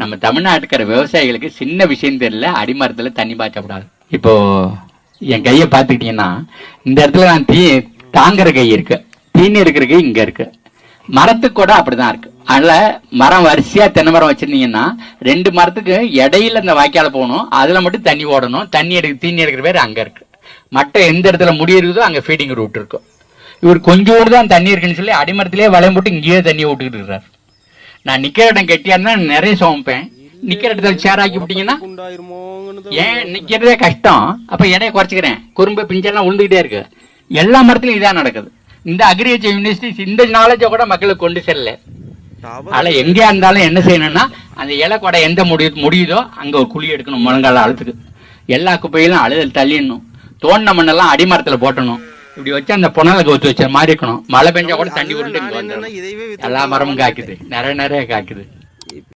நம்ம தமிழ்நாட்டுக்கிற விவசாயிகளுக்கு சின்ன விஷயம் தெரியல அடிமரத்துல தண்ணி பாய்ச்சக்கூடாது. இப்போ என் கையை பார்த்துக்கிட்டீங்கன்னா இந்த இடத்துல நான் தீ தாங்குற கை இருக்கு. தீனி இருக்கிற கை இங்க இருக்கு. மரத்து கூட அப்படிதான் இருக்கு. அதனால மரம் வரிசையா தென்னை மரம் வச்சிருந்தீங்கன்னா ரெண்டு மரத்துக்கு இடையில இந்த வாய்க்கால போகணும் அதுல மட்டும் தண்ணி ஓடணும் தண்ணி எடுக்க தீனி எடுக்கிற பேர் அங்க இருக்கு. மற்ற எந்த இடத்துல முடி இருக்குதோ அங்க ஃபீடிங் ரூட் இருக்கும் இவர் கொஞ்சோடு தான் தண்ணி இருக்குன்னு சொல்லி அடிமரத்திலே வளையம் போட்டு இங்கேயே தண்ணி விட்டுக்கிட்டு இருக்கிறார். நான் நிக்கிற இடம் கெட்டியா இருந்தா நிறைய சுமப்பேன். நிக்கிற இடத்துல சேராக்கி விட்டீங்கன்னா ஏன் நிக்கிறதே கஷ்டம். அப்ப எடையை குறைச்சிக்கிறேன். குறும்பு பிஞ்செல்லாம் உழுந்துகிட்டே இருக்கு. எல்லா மரத்துலயும் இதான் நடக்குது. இந்த அக்ரிகல்ச்சர் யூனிவர்சிட்டிஸ் இந்த நாலேஜை கூட மக்களுக்கு கொண்டு செல்ல ஆனா எங்கேயா இருந்தாலும் என்ன செய்யணும்னா அந்த இலை கொடை எந்த முடி முடியுதோ அங்க ஒரு குழி எடுக்கணும் முழங்கால அழுத்துக்கு. எல்லா குப்பையிலும் அழுதல் தள்ளிடணும். தோண்டின மண்ணெல்லாம் அடிமரத்துல போட்டணும். இப்படி வச்சு அந்த புனலை கவுத்து வச்ச மாதிரி இருக்கணும் மழை பெஞ்சா கூட தண்ணி உருண்டு எல்லா மரமும் காய்க்குது. நிறைய நிறைய காய்க்குது.